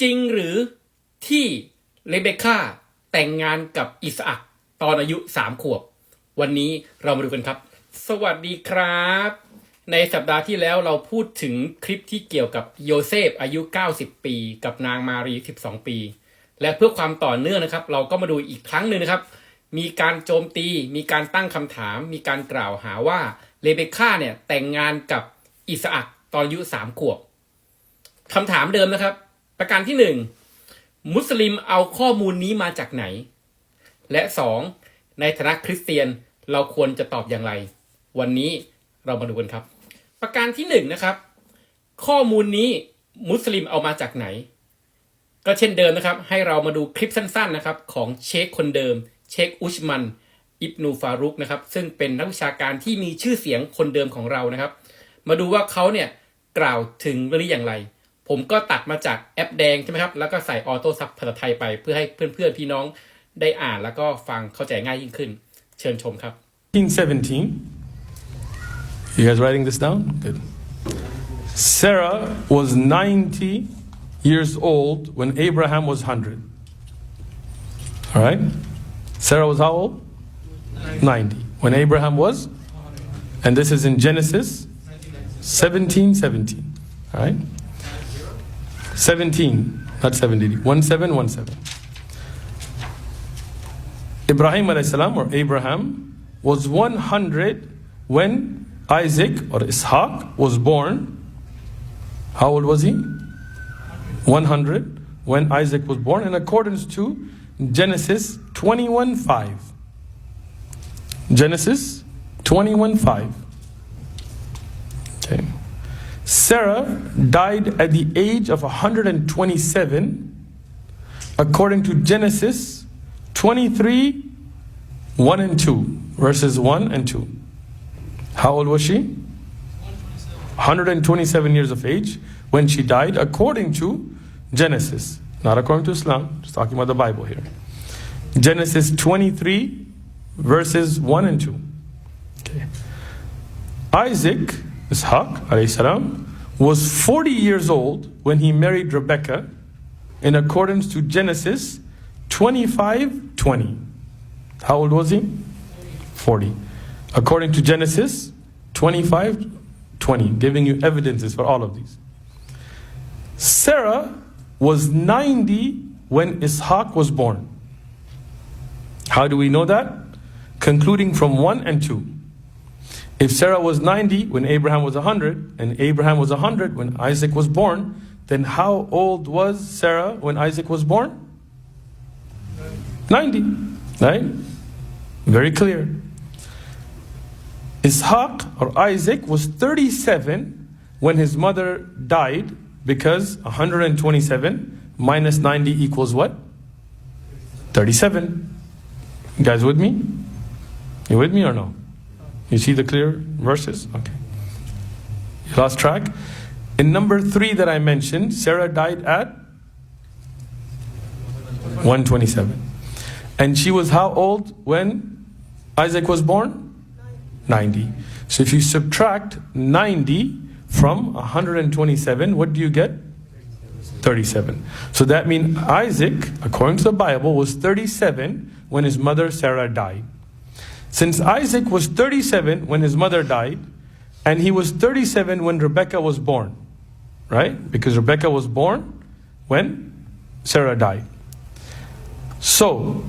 จริงหรือที่เลเบคก้าแต่งงานกับอิสอักตอนอายุสามขวบ วันนี้เรามาดูกันครับ สวัสดีครับ ในสัปดาห์ที่แล้วเราพูดถึงคลิปที่เกี่ยวกับโยเซฟอายุ 90 ปี กับนางมารี 12 ปี และเพื่อความต่อเนื่องนะครับ เราก็มาดูอีกครั้งหนึ่งนะครับ มีการโจมตี มีการตั้งคำถาม มีการกล่าวหาว่าเลเบคก้าเนี่ยแต่งงานกับอิสอักตอนอายุสามขวบคำถามเดิมนะครับ ประการที่หนึ่งมุสลิมเอาข้อมูลนี้มาจากไหน และสองในฐานะคริสเตียนเราควรจะตอบอย่างไร วันนี้เรามาดูกันครับ ประการที่หนึ่งนะครับ ข้อมูลนี้มุสลิมเอามาจากไหน ก็เช่นเดิมนะครับ ให้เรามาดูคลิปสั้นๆนะครับ ของเชคคนเดิม เชคอุชมัน อิบนูฟารุกนะครับ ซึ่งเป็นนักวิชาการที่มีชื่อเสียงคนเดิมของเรานะครับ มาดูว่าเขาเนี่ยกล่าวถึงเรื่องนี้อย่างไร ผมก็ตัดมาจากแอปแดงใช่ไหมครับ แล้วก็ใส่ออโต้ซับภาษาไทยไปเพื่อให้เพื่อนๆพี่น้องได้อ่านแล้วก็ฟังเข้าใจง่ายยิ่งขึ้น เชิญชมครับ 1917. You guys writing this down? Good. Sarah was 90 years old when Abraham was 100. All right? Sarah was how old? 90. When Abraham was? And this is in Genesis 17 17. All right? 17, not 70. 1717. Ibrahim alayhi or Abraham was 100 when Isaac or Ishaq was born. How old was he? 100 when Isaac was born in accordance to Genesis 21 5. Genesis 21 5. Okay. Sarah died at the age of 127 according to Genesis 23 1 and 2 verses 1 and 2 how old was she? 127 years of age when she died according to genesis. Not according to islam just talking about the bible here. Genesis 23 verses 1 and 2 okay. Isaac ishaq salam was 40 years old when he married rebekah in accordance to genesis 25 20 how old was he 40. According to Genesis 25 20, giving you evidences for all of these. Sarah was 90 when Ishaq was born. How do we know that? Concluding from 1 and 2. If Sarah was 90 when Abraham was 100, and Abraham was 100 when Isaac was born, then how old was Sarah when Isaac was born? 90. Right? Very clear. Ishaq or Isaac was 37 when his mother died because 127 minus 90 equals what? 37. You guys with me? You with me or no? You see the clear verses? Okay. You lost track? In number three that I mentioned, Sarah died at 127. And she was how old when Isaac was born? 90. So if you subtract 90 from 127, what do you get? 37. So that means Isaac, according to the Bible, was 37 when his mother Sarah died. Since Isaac was 37 when his mother died, and he was 37 when Rebecca was born, right? Because Rebecca was born when Sarah died. So,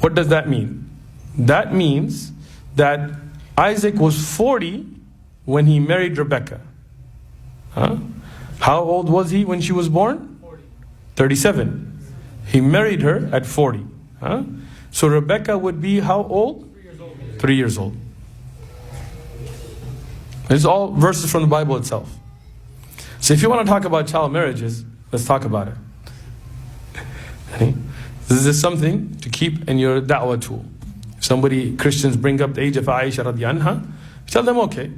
what does that mean? That means that Isaac was 40 when he married Rebecca. Huh? How old was he when she was born? 37. He married her at 40. Huh? So Rebecca would be how old? Three years old. It's all verses from the Bible itself. So if you want to talk about child marriages, let's talk about it. This is something to keep in your da'wah tool. If somebody, Christians bring up the age of Aisha radiallahu anha, tell them, okay,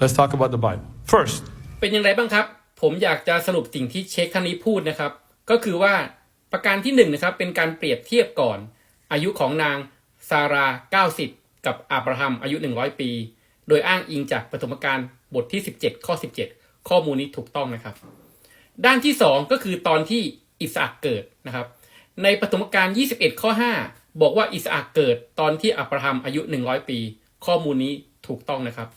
let's talk about the Bible. First, เป็นอย่างไรบ้างครับ ผมอยากจะสรุปสิ่งที่เชคท่านนี้พูดนะครับ ก็คือว่าประการที่หนึ่งนะครับเป็นการเปรียบเทียบก่อน อายุของนางซารา 90 กับอับราฮัมอายุ 100 ปี โดยอ้างอิงจากปฐมกาลบทที่ 17 ข้อ 17 ข้อมูลนี้ถูกต้องนะครับ ด้านที่สองก็คือตอนที่อิสอักเกิดนะครับ ในปฐมกาล21 ข้อ 5 บอกว่าอิสอักเกิดตอนที่อับราฮัมอายุ 100 ปี ข้อมูลนี้ถูกต้องนะครับ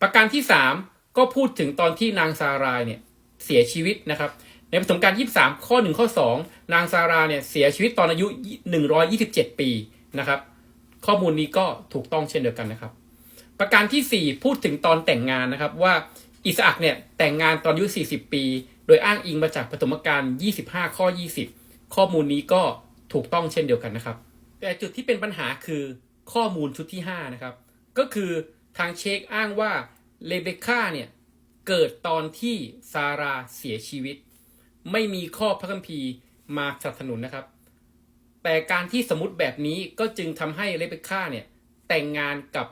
ประการที่ 3 ก็พูดถึงตอนที่นางซารายเนี่ยเสียชีวิตนะครับในปฐมกาล23 ข้อ 1 ข้อ 2 นางซาราเนี่ยเสียชีวิตตอนอายุ 127 ปีนะครับ ข้อมูลนี้ก็ถูกต้องเช่นเดียวกันนะครับ ประการที่ 4 พูดถึงตอนแต่งงานนะครับว่าอิสอักเนี่ยแต่งงานตอนอายุ 40 ปี โดยอ้างอิงมาจากปฐมกาล25 ข้อ 20 ข้อมูลนี้ก็ถูกต้องเช่นเดียวกันนะครับ แต่จุดที่เป็นปัญหาคือข้อมูลชุดที่ 5 นะครับ ก็คือทางเชคอ้างว่าเลเบคก้าเนี่ยเกิดตอนที่ซาราเสียชีวิต ไม่มีข้อพระคัมภีร์มาสนับสนุนนะครับ แต่การที่สมมติแบบนี้ก็จึงทำให้เลเบคก้าเนี่ยแต่งงานกับ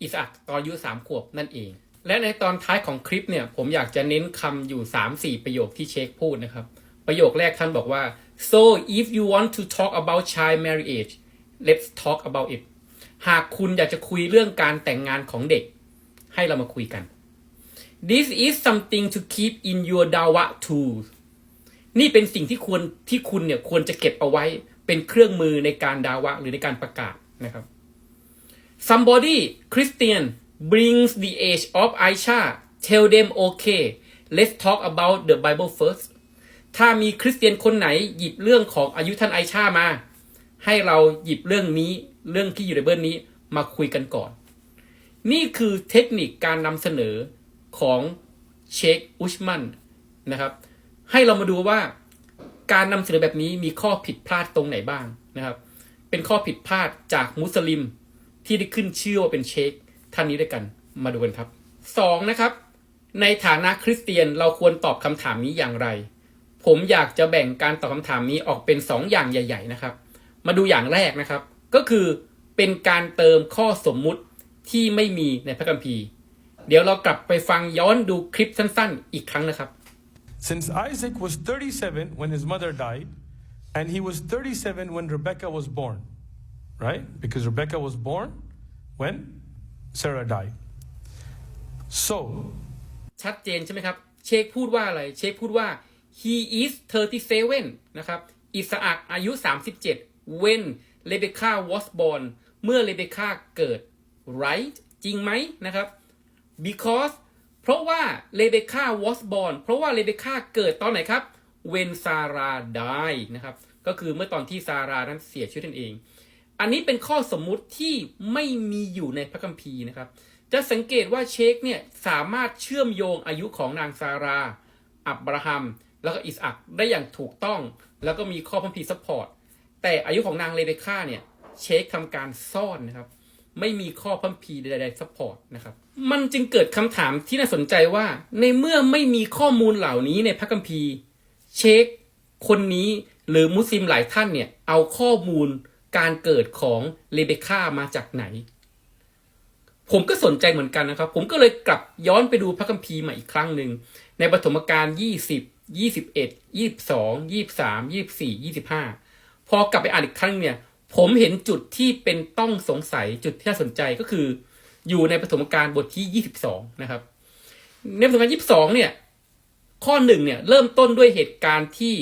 อิสอักตอนอายุสามขวบนั่นเอง และในตอนท้ายของคลิปเนี่ยผมอยากจะเน้นคำอยู่ 3-4 ประโยคที่เชคพูดนะครับ ประโยคแรกท่านบอกว่า so if you want to talk about child marriage let's talk about it หากคุณอยากจะคุยเรื่องการแต่งงานของเด็ก ให้เรามาคุยกัน this is something to keep in your dawa too นี่เป็นสิ่งที่ควรที่คุณเนี่ยควรจะเก็บเอาไว้ เป็นเครื่องมือในการดาวะหรือในการประกาศนะครับ somebody Christian brings the age of Aisha tell them okay let's talk about the Bible first ถ้ามีคริสเตียนคนไหนหยิบเรื่องของอายุท่านไอชามา ให้เราหยิบเรื่องนี้เรื่องที่อยู่ในเบิร์นี้มาคุยกันก่อน นี่คือเทคนิคการนำเสนอของเชคอุชมันนะครับ ให้เรามาดูว่า การนำเสนอแบบนี้มีข้อผิดพลาดตรงไหนบ้างนะครับ เป็นข้อผิดพลาดจากมุสลิมที่ได้ขึ้นชื่อว่าเป็นเชคท่านนี้ด้วยกันมาดูกันครับสองนะครับ ในฐานะคริสเตียนเราควรตอบคำถามนี้อย่างไร ผมอยากจะแบ่งการตอบคำถามนี้ออกเป็นสองอย่างใหญ่ ๆ นะครับ มาดูอย่างแรกนะครับ ก็คือเป็นการเติมข้อสมมุติที่ไม่มีในพระคัมภีร์ เดี๋ยวเรากลับไปฟังย้อนดูคลิปสั้น ๆ อีกครั้งนะครับ Since Isaac was 37 when his mother died, and he was 37 when Rebecca was born, right? Because Rebecca was born when Sarah died. So, ชัดเจนใช่ไหมครับ เชคพูดว่าอะไร เชคพูดว่า he is 37 นะครับ อิสอักอายุ 37 when Rebecca was born เมื่อ Rebecca เกิด right จริงไหมนะครับ because เพราะว่า Rebecca was born เพราะว่า Rebecca เกิดตอนไหนครับ when Sarah died นะครับ ก็คือเมื่อตอนที่ซารานั้นเสียชีวิตนั่นเอง อันนี้เป็นข้อสมมุติที่ไม่มีอยู่ในพระคัมภีร์นะครับ จะสังเกตว่าเชคเนี่ยสามารถเชื่อมโยงอายุของนางซารา อับราฮัม แล้วก็อิสอักได้อย่างถูกต้อง แล้วก็มีข้อพัมพีซัพพอร์ต แต่อายุของนางเลเบค่าเนี่ยเชคทำการซ่อนนะครับ ไม่มีข้อพัมพีใดๆซัพพอร์ตนะครับ มันจึงเกิดคำถามที่น่าสนใจว่า ในเมื่อไม่มีข้อมูลเหล่านี้ในพระคัมภีร์ เชค คนนี้หรือมุสลิมหลายท่านเนี่ย เอาข้อมูลการเกิดของเลเบค่ามาจากไหน ผมก็สนใจเหมือนกันนะครับ ผมก็เลยกลับย้อนไปดูพระคัมภีร์ใหม่อีกครั้งหนึ่ง ในปฐมกาล20 21 22 23 24 25 พอกลับไปอ่านอีกครั้งเนี่ย ผมเห็นจุดที่เป็นต้องสงสัยจุดที่น่าสนใจก็คือ อยู่ในปฐมกาลบทที่ 22 นะครับ ในปฐมกาล22 เนี่ย ข้อหนึ่งเนี่ย เริ่มต้นด้วยเหตุการณ์ที่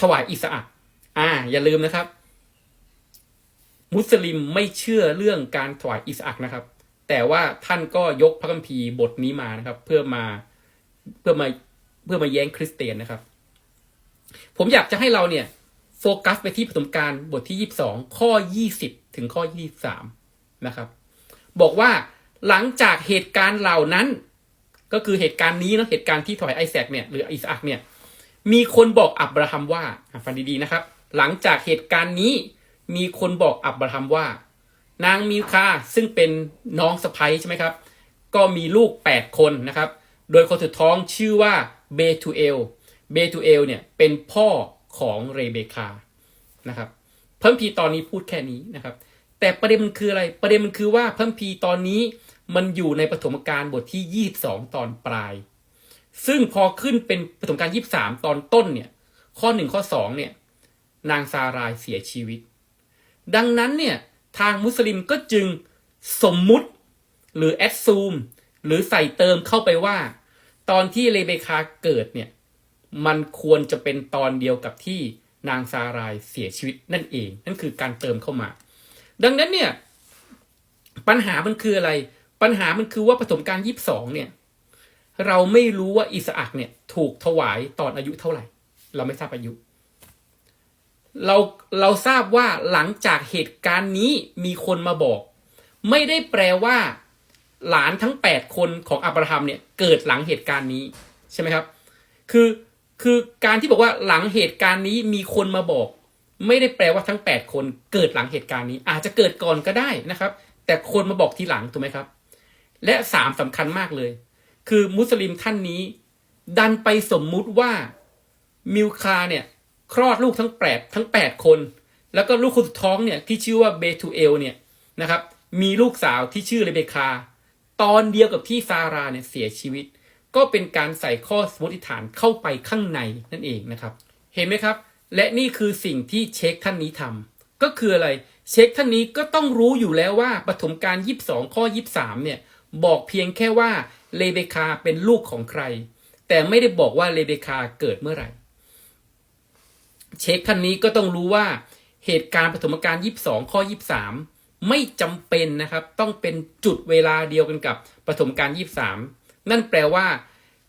ถวายอิสอักอ่า อย่าลืมนะครับ มุสลิมไม่เชื่อเรื่องการถวายอิสอักนะครับ แต่ว่าท่านก็ยกพระคัมภีร์บทนี้มานะครับ เพื่อมาเพื่อมาเพื่อมาแย้งคริสเตียนนะครับ ผมอยากจะให้เราเนี่ยโฟกัสไปที่ปฐมกาลบทที่ 22 ข้อ 20 ถึงข้อ 23 นะครับ บอกว่าหลังจากเหตุการณ์เหล่านั้น ก็คือเหตุการณ์นี้นะเหตุการณ์ที่ถวายไอแซคเนี่ยหรืออิสอักเนี่ยมีคนบอกอับราฮัมว่าฟังดีๆนะครับ หลังจากเหตุการณ์นี้มีคนบอกอับราฮัมว่า นางมิลคาซึ่งเป็นน้องสะใภ้ใช่ไหมครับ ก็มีลูก 8 คนนะครับ โดยคนสุดท้องชื่อว่าเบทูเอลเบทูเอลเนี่ยเป็นพ่อของเรเบคานะครับ เพระคัมภีตอนนี้พูดแค่นี้นะครับ แต่ประเด็นมันคืออะไร ประเด็นมันคือว่าพระคัมภีตอนนี้มันอยู่ในปฐมกาลบทที่ 22 ตอนปลาย ซึ่งพอขึ้นเป็นปฐมกาล23 ตอนต้นเนี่ย ข้อ 1 ข้อ 2 เนี่ย นางซารายเสียชีวิต ดังนั้นเนี่ย ทางมุสลิมก็จึงสมมุติหรือแอดซูม หรือใส่เติมเข้าไปว่า ตอนที่เลเบคาเกิดเนี่ย มันควรจะเป็นตอนเดียวกับที่นางซารายเสียชีวิตนั่นเอง นั่นคือการเติมเข้ามา ดังนั้นเนี่ย ปัญหามันคืออะไร ปัญหามันคือว่าปฐมกาลยี่สิบสองเนี่ย เราไม่รู้ว่าอิสอักเนี่ย ถูกถวายตอนอายุเท่าไหร่ เราไม่ทราบอายุ เราเราทราบว่าหลังจากเหตุการณ์นี้มีคนมาบอก ไม่ได้แปลว่า หลานทั้งแปดคนของอับราฮัมเนี่ย เกิดหลังเหตุการณ์นี้ใช่ไหมครับ คือคือการที่บอกว่าหลังเหตุการณ์นี้มีคนมาบอก ไม่ได้แปลว่าทั้งแปดคนเกิดหลังเหตุการณ์นี้ อาจจะเกิดก่อนก็ได้นะครับ แต่คนมาบอกทีหลังถูกไหมครับ และสามสำคัญมากเลย คือมุสลิมท่านนี้ ดันไปสมมุติว่ามิลคาเนี่ยคลอดลูกทั้งแปดทั้งแปดคน แล้วก็ลูกคนสุดท้องเนี่ยที่ชื่อว่าเบทูเอลเนี่ยนะครับมีลูกสาวที่ชื่อเรเบคา ตอนเดียวกับที่ซาราเนี่ยเสียชีวิต ก็เป็นการใส่ข้อสมมติฐานเข้าไปข้างในนั่นเองนะครับ เห็นไหมครับ และนี่คือสิ่งที่เช็คท่านนี้ทำก็คืออะไร เช็คท่านนี้ก็ต้องรู้อยู่แล้วว่าปฐมกาล22ข้อ23เนี่ยบอกเพียงแค่ว่าเลเบคาเป็นลูกของใคร แต่ไม่ได้บอกว่าเลเบคาเกิดเมื่อไหร่ เช็คท่านนี้ก็ต้องรู้ว่าเหตุการณ์ปฐมกาล22ข้อ23ไม่จำเป็นนะครับ ต้องเป็นจุดเวลาเดียวกันกับปฐมกาล23นั่นแปลว่า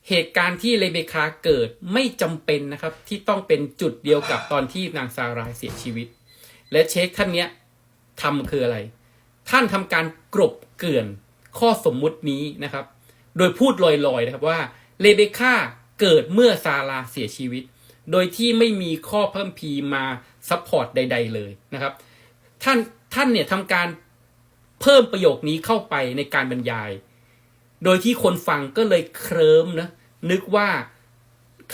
เหตุการณ์ที่เลเบคาเกิดไม่จำเป็นนะครับที่ต้องเป็นจุดเดียวกับตอนที่นางซารายเสียชีวิต และเช็คท่านเนี้ยทำคืออะไร ท่านทำการกรบเกลื่อนข้อสมมุตินี้นะครับ โดยพูดลอยๆนะครับว่าเลเบคาเกิดเมื่อซาราเสียชีวิต โดยที่ไม่มีข้อเพิ่มพีมาซัพพอร์ตใด ๆ เลยนะครับท่านท่านเนี่ยทำการเพิ่มประโยคนี้เข้าไปในการบรรยาย โดยที่คนฟังก็เลยเคลิ้มนะ นึกว่า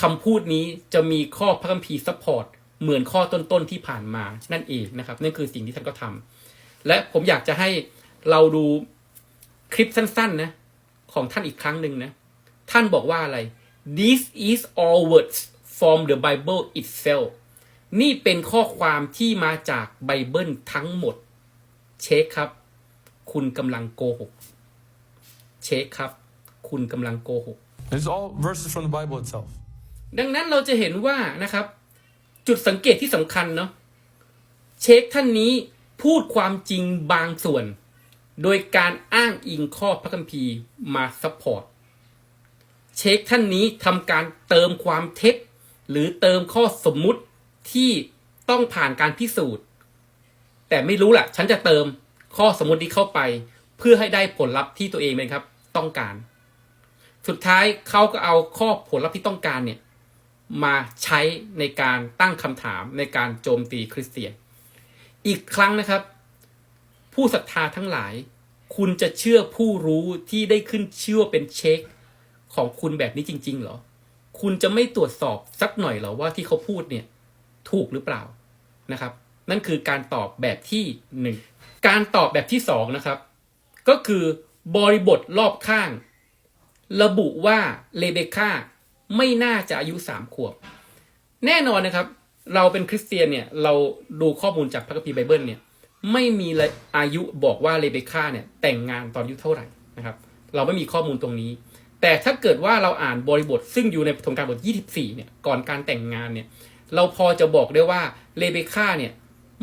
คำพูดนี้จะมีข้อพระคัมภีร์ซัพพอร์ตเหมือนข้อต้นๆที่ผ่านมานั่นเองนะครับ นั่นคือสิ่งที่ท่านก็ทำและผมอยากจะให้เราดูคลิปสั้นๆนะของท่านอีกครั้งหนึ่งนะ ท่านบอกว่าอะไร this is all words from the Bible itself นี่เป็นข้อความที่มาจากไบเบิลทั้งหมด เช็คครับ คุณกำลังโกหก เช็คครับ คุณกำลังโกหก It's all verses from the Bible itself. ดังนั้นเราจะเห็นว่านะครับ จุดสังเกตที่สำคัญเนาะเช็คท่านนี้พูดความจริงบางส่วน โดยการอ้างอิงข้อพระคัมภีร์มาซัพพอร์ตเช็คท่านนี้ทำการเติมความเท็จ หรือเติมข้อสมมุติที่ต้องผ่านการพิสูจน์ แต่ไม่รู้แหละฉันจะเติมข้อสมมตินี้เข้าไป เพื่อให้ได้ผลลัพธ์ที่ตัวเองนะครับ ต้องการ สุดท้ายเขาก็เอาข้อผลลัพธ์ที่ต้องการเนี่ยมาใช้ในการตั้งคำถามในการโจมตีคริสเตียน อีกครั้งนะครับ ผู้ศรัทธาทั้งหลาย คุณจะเชื่อผู้รู้ที่ได้ขึ้นชื่อว่าเป็นเช็คของคุณแบบนี้จริง ๆ เหรอ คุณจะไม่ตรวจสอบสักหน่อยเหรอว่าที่เขาพูดเนี่ยถูกหรือเปล่านะครับ นั่นคือการตอบแบบที่หนึ่งการตอบแบบที่สองนะครับ ก็คือ บริบทรอบข้าง ระบุว่าเลเบคาไม่น่าจะอายุสามขวบ แน่นอนนะครับ เราเป็นคริสเตียนเนี่ย เราดูข้อมูลจากพระคัมภีร์ไบเบิลเนี่ย ไม่มีเลยอายุบอกว่าเลเบคาเนี่ยแต่งงานตอนอายุเท่าไหร่นะครับ เราไม่มีข้อมูลตรงนี้ แต่ถ้าเกิดว่าเราอ่านบริบทซึ่งอยู่ในปฐมกาลบท 24 เนี่ย ก่อนการแต่งงานเนี่ย เราพอจะบอกได้ว่าเลเบคาเนี่ย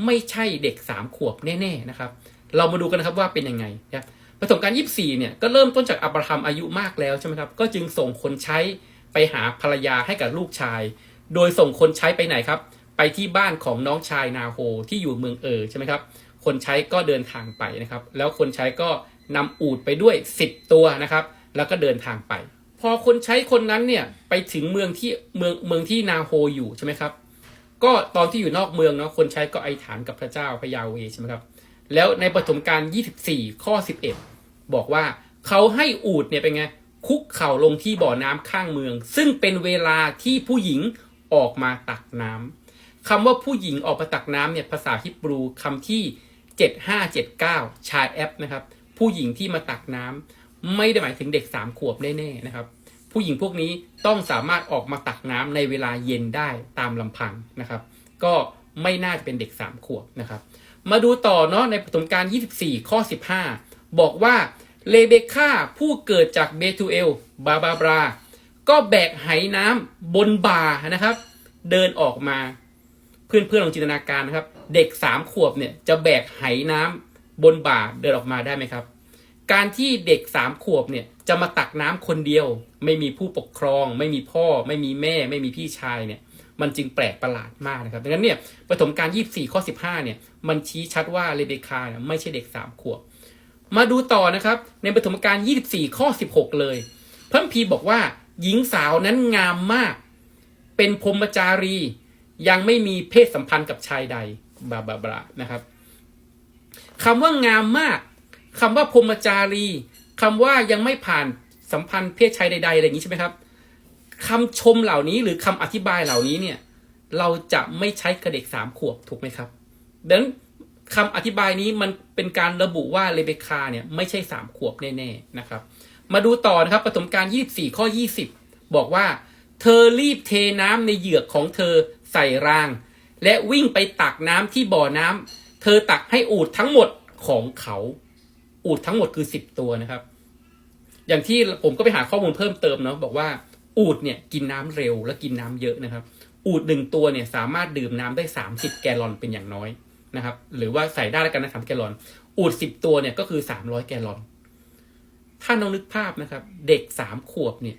ไม่ใช่เด็กสามขวบแน่ๆนะครับ เรามาดูกันนะครับว่าเป็นยังไงนะ ปฐมกาล24 เนี่ยก็เริ่มต้นจากอับราฮัมอายุมากแล้วใช่ไหมครับ ก็จึงส่งคนใช้ไปหาภรรยาให้กับลูกชาย โดยส่งคนใช้ไปไหนครับ ไปที่บ้านของน้องชายนาโฮที่อยู่เมืองเออใช่ไหมครับ คนใช้ก็เดินทางไปนะครับ แล้วคนใช้ก็นำอูดไปด้วย 10 ตัวนะครับ แล้วก็เดินทางไป พอคนใช้คนนั้นเนี่ยไปถึงเมืองที่เมืองเมืองที่นาโฮอยู่ใช่ไหมครับ ก็ตอนที่อยู่นอกเมืองเนาะคนใช้ก็ไอฐานกับพระเจ้าพระยาเวใช่ไหมครับ แล้วในปฐมกาล24 ข้อ 11 บอกว่าเขาให้อูดเนี่ยเป็นไง คุกเข่าลงที่บ่อน้ำข้างเมือง ซึ่งเป็นเวลาที่ผู้หญิงออกมาตักน้ำคำว่าผู้หญิงออกมาตักน้ำเนี่ยภาษาฮิบรูคำที่ 7579 ชายแอปนะครับ ผู้หญิงที่มาตักน้ำไม่ได้หมายถึงเด็ก 3 ขวบแน่ๆนะครับผู้หญิงพวกนี้ต้องสามารถออกมาตักน้ำในเวลาเย็นได้ตามลำพังนะครับ ก็ไม่น่าจะเป็นเด็ก3ขวบนะครับ มาดูต่อเนาะในปฐมกาล24 ข้อ 15 บอกว่าเลเบคาผู้เกิดจากเบทูเอลบาบาบรา ก็แบกไหน้ำบนบ่านะครับ เดินออกมา เพื่อนเพื่อนๆลองจินตนาการนะครับ เด็กสามขวบเนี่ยจะแบกไหน้ำบนบ่าเดินออกมาได้ไหมครับ การที่เด็กสามขวบเนี่ยจะมาตักน้ำคนเดียว ไม่มีผู้ปกครอง ไม่มีพ่อ ไม่มีแม่ ไม่มีพี่ชายเนี่ย มันจึงแปลกประหลาดมากนะครับดังนั้นเนี่ยปฐมกาล24 ข้อ 15 เนี่ย มันชี้ชัดว่าเรเบคาเนี่ยไม่ใช่เด็กสามขวบ มาดูต่อนะครับ ในปฐมกาล24 ข้อ 16 เลย พระคัมภีบอกว่าหญิงสาวนั้นงามมาก เป็นพรมจารี ยังไม่มีเพศสัมพันธ์กับชายใดบาบาบานะครับคำว่างามมากคำว่าพรมจารีคำว่ายังไม่ผ่านสัมพันธ์เพศชายใดๆอะไรอย่างนี้ใช่ไหมครับ คำชมเหล่านี้หรือคำอธิบายเหล่านี้เนี่ย เราจะไม่ใช้กับเด็กสามขวบถูกไหมครับดังนั้นคำอธิบายนี้มันเป็นการระบุว่าเรเบคาเนี่ยไม่ใช่สามขวบแน่ๆนะครับ มาดูต่อนะครับปฐมกาล24 ข้อ 20 บอกว่า เธอรีบเทน้ำในเหยือกของเธอใส่ราง และวิ่งไปตักน้ำที่บ่อน้ำเธอตักให้อูดทั้งหมดของเขา อูดทั้งหมดคือ 10 ตัวนะครับ อย่างที่ผมก็ไปหาข้อมูลเพิ่มเติมเนาะบอกว่า อูดเนี่ยกินน้ำเร็วและกินน้ำเยอะนะครับ อูดหนึ่งตัวเนี่ยสามารถดื่มน้ำได้ 30 แกลลอนเป็นอย่างน้อยนะครับหรือว่าใส่ได้แล้วกันนะสามแกลลอน อูด10ตัวเนี่ยก็คือ300แกลลอน ถ้าน้องนึกภาพนะครับ เด็กสามขวบเนี่ย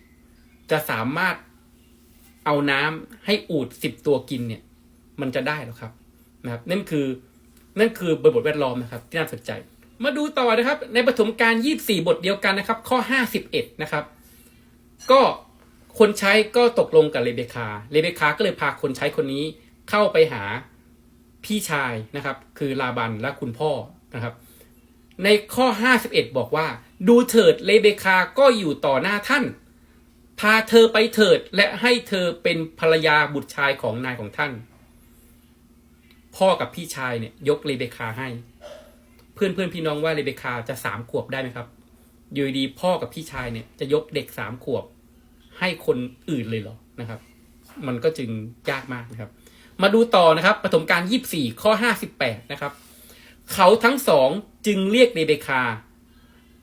จะสามารถเอาน้ำให้อูดสิบตัวกินเนี่ย มันจะได้หรอครับนะครับ นั่นคือนั่นคือบริบทแวดล้อมนะครับ ที่น่าสนใจ มาดูต่อนะครับ ในปฐมกาล24บทเดียวกันนะครับ ข้อ51นะครับ ก็ คนใช้ก็ตกลงกับเรเบคาเรเบคาก็เลยพาคนใช้คนนี้เข้าไปหาพี่ชายนะครับ คือลาบันและคุณพ่อนะครับ ในข้อ 51 บอกว่า ดูเถิดเลเบคาก็อยู่ต่อหน้าท่าน พาเธอไปเถิดและให้เธอเป็นภรรยาบุตรชายของนายของท่าน พ่อกับพี่ชายเนี่ยยกเลเบคาให้ เพื่อนเพื่อนพี่น้องว่าเลเบคาจะสามขวบได้ไหมครับอยู่ดีพ่อกับพี่ชายเนี่ยจะยกเด็กสามขวบ ให้คนอื่นเลยเหรอนะครับ มันก็จึงยากมากนะครับ มาดูต่อนะครับปฐมกาล24ข้อ58นะครับ เขาทั้งสองจึงเรียกเรเบคา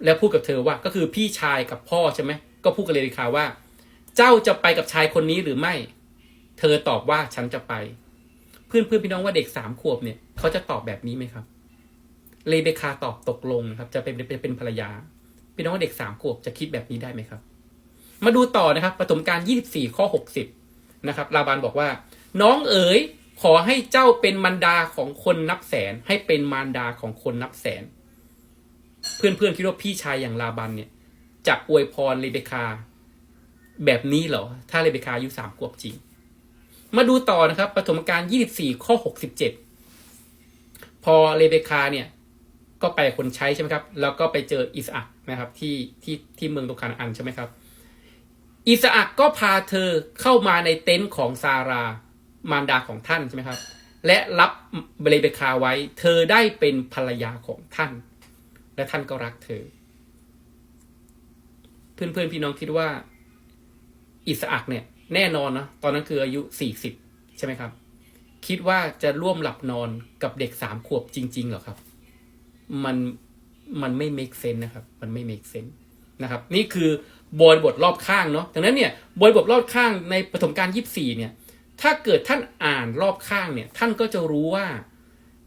แล้วพูดกับเธอว่าก็คือพี่ชายกับพ่อใช่ไหมก็พูดกับเรเบคาว่า เจ้าจะไปกับชายคนนี้หรือไม่ เธอตอบว่าฉันจะไปเพื่อนเพื่อนพี่น้องว่าเด็กสามขวบเนี่ยเขาจะตอบแบบนี้ไหมครับเรเบคาตอบตกลงนะครับ จะเป็นเป็นเป็นภรรยา พี่น้องว่าเด็กสามขวบจะคิดแบบนี้ได้ไหมครับ มาดูต่อนะครับปฐมกาล24 ข้อ 60 นะครับ ลาบานบอกว่า น้องเอ๋ยขอให้เจ้าเป็นมารดาของคนนับแสน ให้เป็นมารดาของคนนับแสน เพื่อนๆคิดว่าพี่ชายอย่างลาบันเนี่ยจะอวยพรเรเบคา แบบนี้เหรอ ถ้าเรเบคาอายุสามขวบจริง มาดูต่อนะครับปฐมกาล24ข้อ67พอเรเบคาเนี่ย ก็ไปคนใช้ใช่ไหมครับ แล้วก็ไปเจออิสอักนะครับ ที่ที่ที่เมืองตุคานอันใช่ไหมครับ อิสอักก็พาเธอเข้ามาในเต็นท์ของซารามารดาของท่านใช่ไหมครับ และรับเรเบคาไว้ เธอได้เป็นภรรยาของท่าน และท่านก็รักเธอ เพื่อนๆพี่น้องคิดว่า อิสอักเนี่ยแน่นอนนะตอนนั้นคืออายุสี่สิบใช่ไหมครับ คิดว่าจะร่วมหลับนอนกับเด็กสามขวบจริง ๆ เหรอครับ มันมันไม่ make sense นะครับ มันไม่ make sense นะครับนี่คือบริบทรอบข้างเนาะดังนั้นเนี่ยบริบทรอบข้างในปฐมกาลยี่สี่เนี่ยถ้าเกิดท่านอ่านรอบข้างเนี่ยท่านก็จะรู้ว่า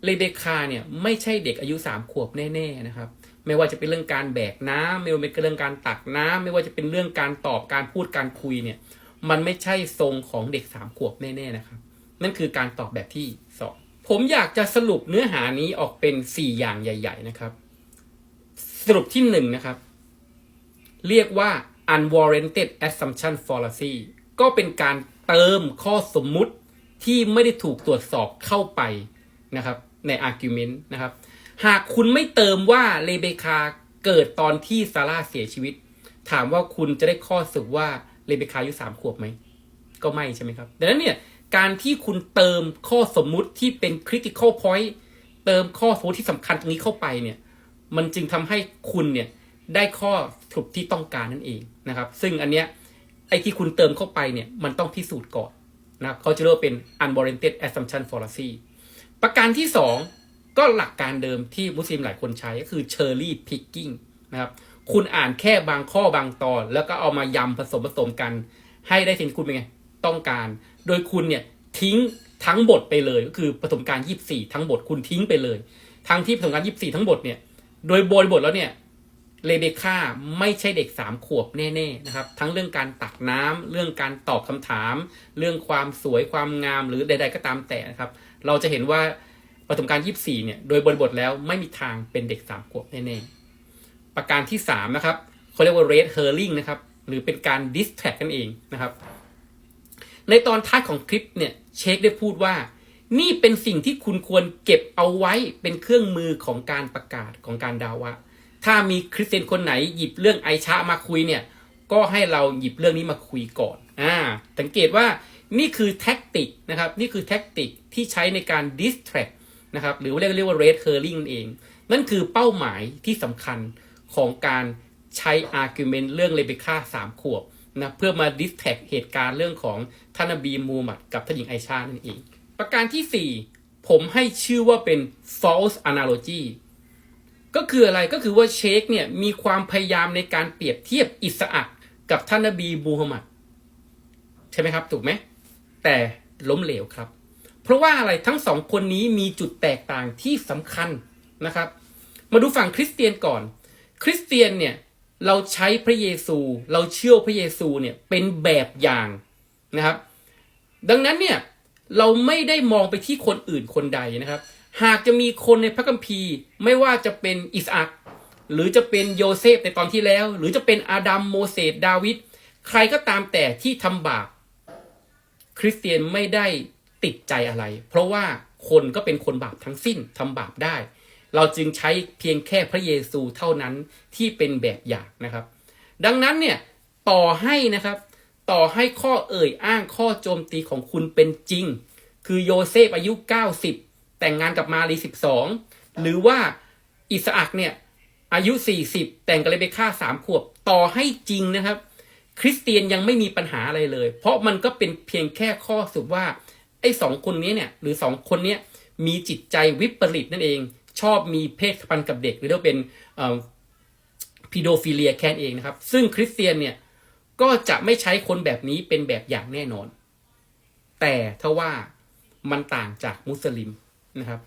เรเบคาเนี่ยไม่ใช่เด็กอายุสามขวบแน่ๆนะครับไม่ว่าจะเป็นเรื่องการแบกน้ำไม่ว่าจะเป็นเรื่องการตักน้ำไม่ว่าจะเป็นเรื่องการตอบการพูดการคุยเนี่ยมันไม่ใช่ทรงของเด็กสามขวบแน่ๆนะครับ นั่นคือการตอบแบบที่สองผมอยากจะสรุปเนื้อหานี้ออกเป็นสี่อย่างใหญ่ ๆ นะครับ สรุปที่หนึ่งนะครับ เรียกว่า unwarranted assumption fallacy ก็เป็นการเติมข้อสมมุติที่ไม่ได้ถูกตรวจสอบเข้าไปนะครับใน argument นะครับ หากคุณไม่เติมว่าเรเบคาเกิดตอนที่ซาร่าเสียชีวิต ถามว่าคุณจะได้ข้อสรุปว่าเรเบคาอายุสามขวบไหม ก็ไม่ใช่ไหมครับ ดังนั้นเนี่ยการที่คุณเติมข้อสมมุติที่เป็น critical point เติมข้อสมมติที่สำคัญตรงนี้เข้าไปเนี่ย มันจึงทำให้คุณเนี่ยได้ข้อ รุปที่ต้องการนั่นเองนะครับ ซึ่งอันเนี้ยไอ้ที่คุณเติมเข้าไปเนี่ยมันต้องพิสูจน์ก่อนนะครับเขาจะเรียกเป็น unwarranted assumption fallacy ประการที่สองก็หลักการเดิมที่มุสลิมหลายคนใช้ก็คือ cherry picking นะครับคุณอ่านแค่บางข้อบางตอน แล้วก็เอามายำผสมผสมกัน ให้ได้สิ่งที่คุณเป็นไงต้องการ โดยคุณเนี่ยทิ้งทั้งบทไปเลยก็คือประสบการ 24 ทั้งบทคุณทิ้งไปเลย ทั้งที่ประสบการ 24 ทั้งบทเนี่ยโดยบริบทแล้วเนี่ย เรเบคาไม่ใช่เด็กสามขวบแน่ๆนะครับ ทั้งเรื่องการตักน้ำเรื่องการตอบคำถาม เรื่องความสวยความงามหรือใด ๆ ก็ตามแต่นะครับ เราจะเห็นว่าประสบการณ์ 24 เนี่ย โดยบริบทแล้วไม่มีทางเป็นเด็กสามขวบแน่ๆ ประการที่ 3 นะครับเขาเรียกว่า red herring นะครับ หรือเป็นการ distract กันเองนะครับ ในตอนท้ายของคลิปเนี่ย เชคได้พูดว่า นี่เป็นสิ่งที่คุณควรเก็บเอาไว้เป็นเครื่องมือของการประกาศของการดาวะ ถ้ามีคริสเตียนคนไหนหยิบเรื่องไอชามาคุยเนี่ย ก็ให้เราหยิบเรื่องนี้มาคุยก่อนอ่าสังเกตว่านี่คือแท็กติกนะครับ นี่คือแท็กติกที่ใช้ในการ distract นะครับ หรือว่าเรียกเรียกว่า red herring นั่นเอง นั่นคือเป้าหมายที่สำคัญของการใช้ argument เรื่องเลเบค a สามขวบนะเพื่อมา distract เหตุการณ์เรื่องของท่านนบีมูฮัมมัดกับท่านหญิงไอชานั่นเอง ประการที่ 4 ผมให้ชื่อว่าเป็น false analogy ก็คืออะไรก็คือว่าเชคเนี่ยมีความพยายามในการเปรียบเทียบอิสอักกับท่านนบีมูฮัมหมัดใช่ไหมครับ ถูกไหม แต่ล้มเหลวครับ เพราะว่าอะไรทั้งสองคนนี้มีจุดแตกต่างที่สำคัญนะครับ มาดูฝั่งคริสเตียนก่อน คริสเตียนเนี่ยเราใช้พระเยซู เราเชื่อพระเยซูเนี่ยเป็นแบบอย่างนะครับ ดังนั้นเนี่ยเราไม่ได้มองไปที่คนอื่นคนใดนะครับ หากจะมีคนในพระคัมภีร์ ไม่ว่าจะเป็นอิสอักหรือจะเป็นโยเซฟในตอนที่แล้ว หรือจะเป็นอาดัมโมเสสดาวิดใครก็ตามแต่ที่ทำบาปคริสเตียนไม่ได้ติดใจอะไร เพราะว่าคนก็เป็นคนบาปทั้งสิ้นทำบาปได้ เราจึงใช้เพียงแค่พระเยซูเท่านั้นที่เป็นแบบอย่างนะครับ ดังนั้นเนี่ยต่อให้นะครับต่อให้ข้อเอ่ยอ้างข้อโจมตีของคุณเป็นจริง คือโยเซฟอายุ 90 แต่งงานกับมารี12หรือว่าอิสอักเนี่ยอายุ40แต่งกับเลเบค่า3ขวบต่อให้จริงนะครับ คริสเตียนยังไม่มีปัญหาอะไรเลย เพราะมันก็เป็นเพียงแค่ข้อสรุปว่าไอ้สองคนนี้เนี่ยหรือสองคนเนี้ยมีจิตใจวิปริตนั่นเอง ชอบมีเพศสัมพันธ์กับเด็ก หรือเรียกว่าเป็นพีโดฟิเลียแค่นเองนะครับ ซึ่งคริสเตียนเนี่ยก็จะไม่ใช้คนแบบนี้เป็นแบบอย่างแน่นอน แต่ถ้าว่ามันต่างจากมุสลิม นะครับ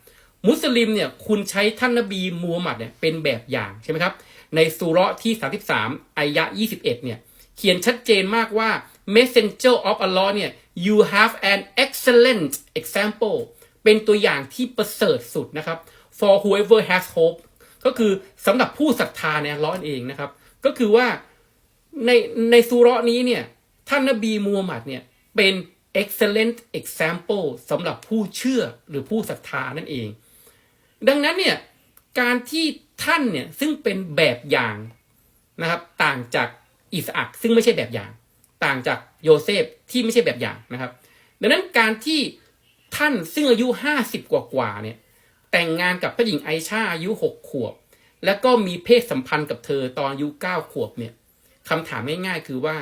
มุสลิมเนี่ยคุณใช้ท่านนบีมูฮัมหมัดเนี่ยเป็นแบบอย่างใช่ไหมครับ ในสุราะห์ที่ 33อายะ 21 เนี่ยเขียนชัดเจนมากว่า messenger of Allah เนี่ย you have an excellent example เป็นตัวอย่างที่ประเสริฐสุดนะครับ for whoever has hope ก็คือสำหรับผู้ศรัทธาในอัลลอฮ์นั่นเองนะครับ ก็คือว่าในในสุรนี้เนี่ยท่านนบีมูฮัมหมัดเนี่ยเป็น excellent example สำหรับผู้เชื่อหรือผู้ศรัทธานั่นเอง ดังนั้นเนี่ยการที่ท่านเนี่ยซึ่งเป็นแบบอย่างนะครับ ต่างจากอิสอักซึ่งไม่ใช่แบบอย่าง ต่างจากโยเซฟที่ไม่ใช่แบบอย่างนะครับ ดังนั้นการที่ท่านซึ่งอายุห้าสิบกว่ากว่าๆเนี่ยแต่งงานกับพระหญิงไอชาอายุหกขวบ แล้วก็มีเพศสัมพันธ์กับเธอตอนอายุเก้าขวบเนี่ยคำถามง่ายๆคือว่า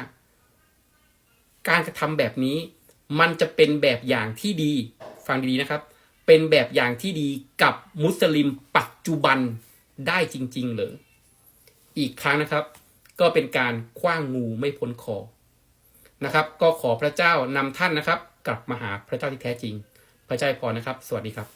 การกระทำแบบนี้ มันจะเป็นแบบอย่างที่ดี ฟังดีๆนะครับ เป็นแบบอย่างที่ดีกับมุสลิมปัจจุบันได้จริง ๆ เหรอ อีกครั้งนะครับ ก็เป็นการคว้างงูไม่พ้นคอ นะครับ ก็ขอพระเจ้านำท่านนะครับ กลับมาหาพระเจ้าที่แท้จริง พระเจ้าอวยพรนะครับ สวัสดีครับ